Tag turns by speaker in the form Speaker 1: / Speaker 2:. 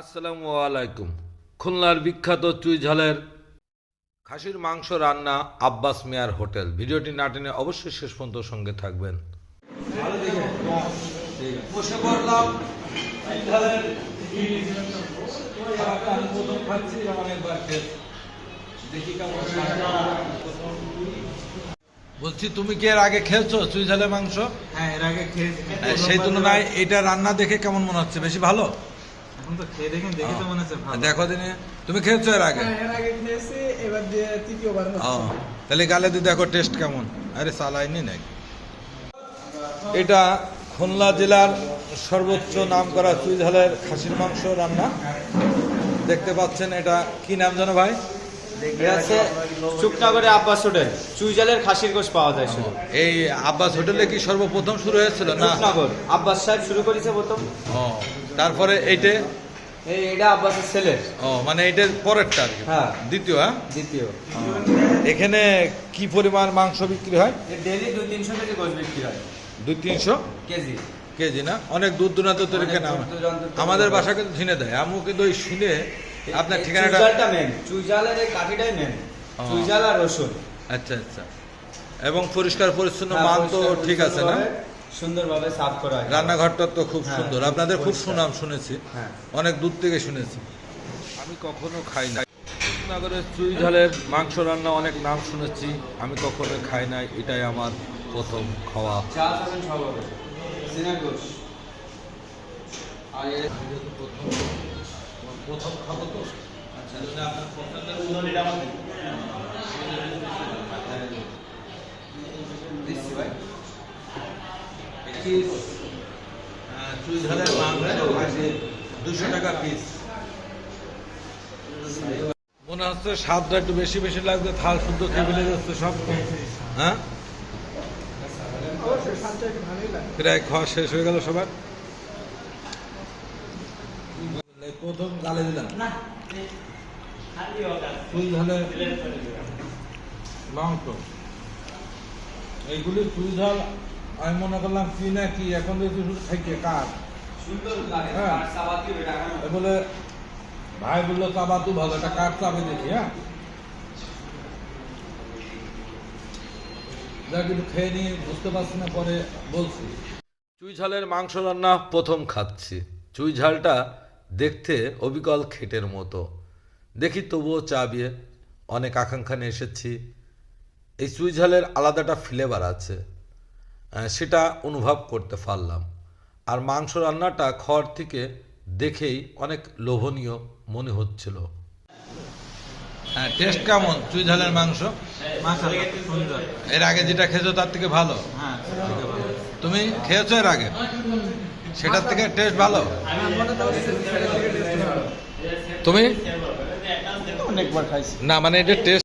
Speaker 1: আসসালামু আলাইকুম। খুলনার বিখ্যাত চুই ঝালের খাসির মাংস রান্না আব্বাস মিয়ার হোটেল। ভিডিওটি না টেনে অবশ্যই শেষ পর্যন্ত সঙ্গে থাকবেন। বসে পড়লাম। বলছি তুমি কি এর আগে খেয়েছো চুই ঝালের মাংস?
Speaker 2: হ্যাঁ এর আগে খেয়ে
Speaker 1: সেই তুলনায় এটা রান্না দেখে কেমন মনে হচ্ছে? বেশি ভালো?
Speaker 2: দেখে তো মনে হচ্ছে ভালো।
Speaker 1: দেখো দিনে তুমি খেয়েছো এর আগে?
Speaker 3: হ্যাঁ, এর আগে খেয়েছি এবার দিয়ে তৃতীয়বার
Speaker 1: ও
Speaker 3: হচ্ছে
Speaker 1: তাহলে গালে দিয়ে দেখো টেস্ট কেমন। আরে সালাইনি নাকি? এটা খুলনা জেলার সর্বোচ্চ নাম করা চুইঝালের খাসির মাংস রান্না। দেখতে পাচ্ছেন এটা কি নাম জানো ভাই?
Speaker 4: আছে শুকনাগরে আব্বাস হোটেল চুইজালের খাসির গোশ পাওয়া যায় শুধু।
Speaker 1: এই আব্বাস হোটেলে কি সর্বপ্রথম শুরু হয়েছিল না?
Speaker 4: শুকনাগর আব্বাস সাহেব শুরু করেছে প্রথম।
Speaker 1: ও তারপরে এইটে?
Speaker 4: এই এটা আব্বাসের ছেলের।
Speaker 1: ও মানে এইটার পরেরটা আর কি?
Speaker 4: হ্যাঁ।
Speaker 1: দ্বিতীয় হ্যাঁ?
Speaker 4: দ্বিতীয়।
Speaker 1: এখানে কি পরিমাণ মাংস বিক্রি হয়?
Speaker 4: ডেলি দুই তিনশো কেজি গোশ বিক্রি হয়।
Speaker 1: দুই তিনশো?
Speaker 4: কেজি।
Speaker 1: কেজি না? অনেক দূর দূরান্ত তো
Speaker 4: অনেক
Speaker 1: রেখে না
Speaker 4: দূর দূরান্ত থেকে
Speaker 1: আমাদের বাসা কিন্তু ঝিনে দেয় আমু কিন্তু ওই শুনে আপনার ঠিকানাটা
Speaker 4: চুইজালটা মেন চুইজালের এই কাঠিটাই মেন চুইজাল আর রসুন।
Speaker 1: আচ্ছা আচ্ছা। এবং পরিষ্কার পরিচ্ছন্ন
Speaker 4: হ্যাঁ,
Speaker 1: মান তো ঠিক আছে না?
Speaker 4: সুন্দরভাবে সাফ করা হয়।
Speaker 1: রান্নাঘরটা তো খুব
Speaker 4: হ্যাঁ,
Speaker 1: সুন্দর। আপনাদের খুব সুনাম শুনেছি।
Speaker 4: হ্যাঁ।
Speaker 1: অনেক দূর থেকে শুনেছি। আমি কখনো খাই না। নগরের চুই ঝালের মাংস রান্না অনেক নাম শুনেছি। আমি কখনো খাই নাই। এটাই আমার প্রথম খাওয়া।
Speaker 4: চা খাবেন
Speaker 1: প্রথম খাব তো?
Speaker 4: দিচ্ছি ভাই।
Speaker 1: চুই ঝালের মাংস দুশো টাকা পিস মনে হচ্ছে স্বাদটা একটু বেশি বেশি লাগবে থাল শুদ্ধ টেবিলে যাচ্ছে সব। হ্যাঁ? প্রায় খাওয়া শেষ হয়ে গেল সবার। প্রথম গালে দিলাম। ফুল ঝালে মাংস। এইগুলি ফুল ঝাল আমি মনে করলাম কি না কি এখন শুধু খাইছে
Speaker 4: লাগে
Speaker 1: হ্যাঁ।
Speaker 4: এটা
Speaker 1: বলে ভাই বলল চাবাতু ভালো একটা কাঠ চাবে দেখি হ্যাঁ? যা কিন্তু খেয়ে নিয়ে বুঝতে পারছি না পরে বলছি। চুই ঝালের মাংস রান্না প্রথম খাচ্ছি। চুই ঝালটা দেখতে অবিকল খেটের মতো। দেখি তবুও চা বিয়ে অনেক আকাঙ্ক্ষা নিয়ে এসেছি। এই চুই ঝালের আলাদাটা ফ্লেভার আছে। সেটা অনুভব করতে পারলাম। আর মাংস রান্নাটা খড় থেকে দেখেই অনেক লোভনীয় মনে হচ্ছিল। হ্যাঁ টেস্ট কেমন চুই ঝালের মাংস এর আগে যেটা খেয়েছো তার থেকে ভালো?
Speaker 2: হ্যাঁ থেকে ভালো।
Speaker 1: তুমি খেয়েছো এর আগে? সেটার থেকে টেস্ট ভালো। তুমি?
Speaker 3: অনেকবার খাইছি।
Speaker 1: না মানে এটা টেস্ট